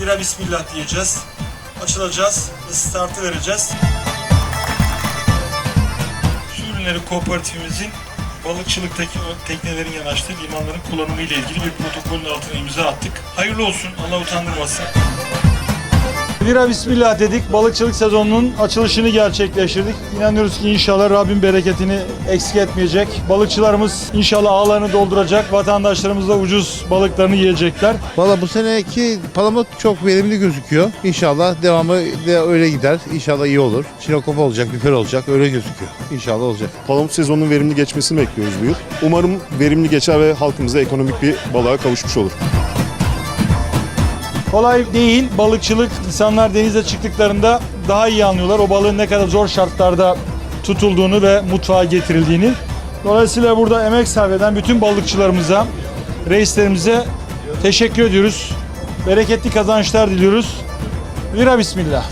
Bira bismillah diyeceğiz. Açılacağız ve startı vereceğiz. Su ürünleri kooperatifimizin balıkçılıktaki o teknelerin yanaştığı limanların kullanımı ile ilgili bir protokolün altına imza attık. Hayırlı olsun, Allah utandırmasın. Bira Bismillah dedik. Balıkçılık sezonunun açılışını gerçekleştirdik. İnanıyoruz ki inşallah Rabbim bereketini eksik etmeyecek. Balıkçılarımız inşallah ağlarını dolduracak. Vatandaşlarımız da ucuz balıklarını yiyecekler. Valla bu seneki palamut çok verimli gözüküyor. İnşallah devamı da öyle gider. İnşallah iyi olur. Çinokop olacak, biber olacak öyle gözüküyor. İnşallah olacak. Palamut sezonunun verimli geçmesini bekliyoruz bu yıl. Umarım verimli geçer ve halkımız da ekonomik bir balığa kavuşmuş olur. Kolay değil balıkçılık. İnsanlar denize çıktıklarında daha iyi anlıyorlar o balığın ne kadar zor şartlarda tutulduğunu ve mutfağa getirildiğini. Dolayısıyla burada emek sarf eden bütün balıkçılarımıza, reislerimize teşekkür ediyoruz. Bereketli kazançlar diliyoruz. Vira bismillah.